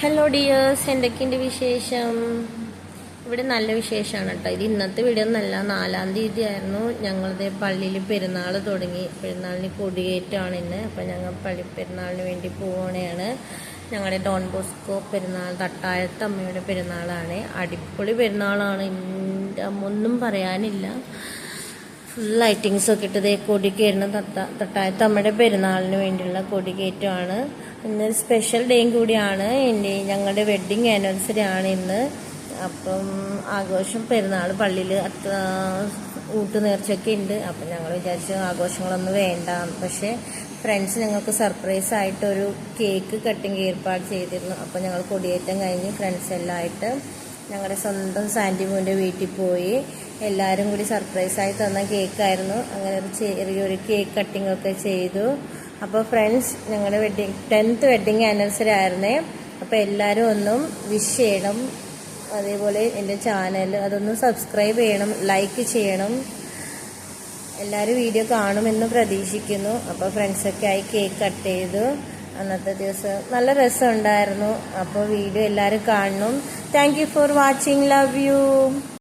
Hello dears എന്തൊക്കെയുണ്ട് വിശേഷം? ഇവിടെ നല്ല വിശേഷമാണ് കേട്ടോ. ഇത് ഇന്നത്തെ വീഡിയോ നല്ല നാലാം തീയതി ആയിരുന്നു. ഞങ്ങളുടെ പള്ളിയിൽ പെരുന്നാൾ തുടങ്ങി. പെരുന്നാളിന് കൊടിയേറ്റാണ് ഇന്ന്. അപ്പം ഞങ്ങൾ പള്ളി പെരുന്നാളിന് വേണ്ടി പോവുകയാണ്. ഞങ്ങളുടെ ഡോൺ ബോസ്കോ പെരുന്നാൾ തട്ടായത്ത് അമ്മയുടെ പെരുന്നാളാണ്. അടിപൊളി പെരുന്നാളാണ്. ഒന്നും പറയാനില്ല. ഫുൾ ലൈറ്റിങ്സൊക്കെ ഒക്കെ ഇട്ട് ദേ കൊടി കയറുന്ന തട്ട തട്ടായത്ത് അമ്മയുടെ പെരുന്നാളിന് വേണ്ടിയുള്ള കൊടി കയറ്റമാണ് ഇന്ന് സ്പെഷ്യൽ ഡേയും കൂടിയാണ്. എന്റെ ഞങ്ങളുടെ വെഡ്ഡിങ് ആനിവേഴ്സറി ആണ് ഇന്ന്. അപ്പം ആഘോഷം പെരുന്നാൾ പള്ളിയിൽ അത്ര ഊട്ട് നേർച്ചയൊക്കെ ഉണ്ട്. അപ്പം ഞങ്ങൾ വിചാരിച്ചു ആഘോഷങ്ങളൊന്നും വേണ്ട. പക്ഷേ ഫ്രണ്ട്സ് ഞങ്ങൾക്ക് സർപ്രൈസ് ആയിട്ട് ഒരു കേക്ക് കട്ടിങ് ഏർപ്പാട് ചെയ്തിരുന്നു. അപ്പം ഞങ്ങൾ കൊടിയേറ്റം കഴിഞ്ഞ് ഫ്രണ്ട്സ് എല്ലാം ആയിട്ട് ഞങ്ങളുടെ സ്വന്തം സാന്റിമോന്റെ വീട്ടിൽ പോയി. എല്ലാവരും കൂടി സർപ്രൈസായി തന്ന കേക്കായിരുന്നു അങ്ങനെ ഒരു ചെറിയൊരു കേക്ക് കട്ടിങ്ങൊക്കെ ചെയ്തു. അപ്പോൾ ഫ്രണ്ട്സ് ഞങ്ങളുടെ വെഡ്ഡിങ് ടെൻത്ത് വെഡ്ഡിങ് ആനിവേഴ്സറി ആയിരുന്നേ. അപ്പോൾ എല്ലാവരും ഒന്നും വിഷ് ചെയ്യണം. അതേപോലെ എന്റെ ചാനൽ അതൊന്ന് സബ്സ്ക്രൈബ് ചെയ്യണം ലൈക്ക് ചെയ്യണം. എല്ലാവരും വീഡിയോ കാണുമെന്ന് പ്രതീക്ഷിക്കുന്നു. അപ്പോൾ ഫ്രണ്ട്സൊക്കെ ആയി കേക്ക് കട്ട് ചെയ്തു. അന്നത്തെ ദിവസം നല്ല രസമുണ്ടായിരുന്നു. അപ്പോൾ വീഡിയോ എല്ലാവരും കാണണം. Thank for watching love you